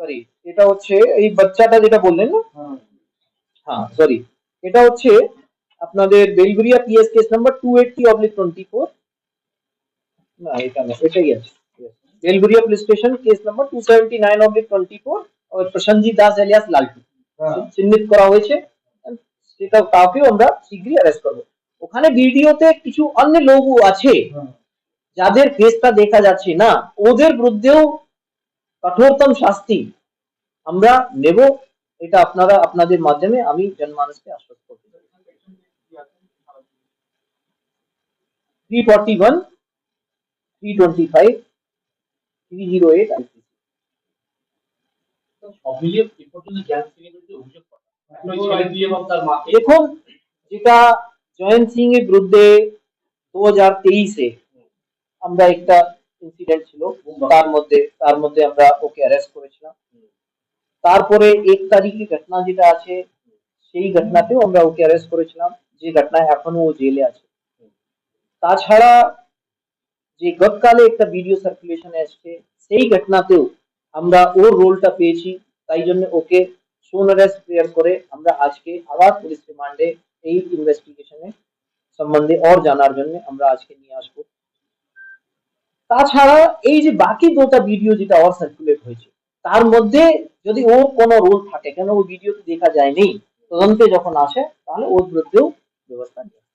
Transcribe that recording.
Sorry এটা হচ্ছে এই বাচ্চাটা যেটা বলেন না हां हां সরি এটা হচ্ছে আপনাদের বেলগুরিয়া পিএস কেস নাম্বার 280 অবজে 24 না এটা না এটা কি আছে Belgharia police station case number 279 অবজে 24 ওর প্রশঞ্জিৎ দাস এলিয়াস লালকি হ্যাঁ। চিহ্নিত করা হয়েছে এটা কপি on দা শিগরি ареস্ট করবে ওখানে ভিডিওতে কিছু অন্য লোক আছে যাদের কেসটা দেখা যাচ্ছে না ওদের ব্রদ্ধেও কঠোরতম শাস্তি আমরা নেব এটা আপনারা আপনাদের মাধ্যমে আমি জনমানুষকে আশ্বস্ত করতে চাই three forty one three twenty five three zero eight দেখুন যেটা জয়ন্ত সিং এর বিরুদ্ধে দু হাজার তেইশে আমরা একটা ইনসিডেন্ট ছিল তার মধ্যে তার মধ্যে আমরা ওকে অ্যারেস্ট করেছিলাম তারপরে এক তারিখে ঘটনা যেটা আছে সেই ঘটনাতেও আমরা ওকে অ্যারেস্ট করেছিলাম যে ঘটনায় এখনো ও জেলে আছে তাছাড়া যে গতকালে একটা ভিডিও সার্কুলেশন আসছে সেই ঘটনাতেও আমরা ওর রোলটা পেয়েছি তাই জন্য ওকে সোন অ্যারেস্ট প্রেয়ার করে আমরা আজকে আবার পুলিশ রিমান্ডে এই ইনভেস্টিগেশনে সম্বন্ধে আর জানার জন্য আমরা আজকে নিয়ে আসবো তাছাড়া এই যে বাকি দুটা ভিডিও যেটা আবার সার্কুলেট হয়েছে তার মধ্যে যদি ওর কোনো রোল থাকে কেন ওই তো দেখা যায়নি তদন্তে যখন আসে তাহলে ওর বিরুদ্ধেও ব্যবস্থা নেওয়া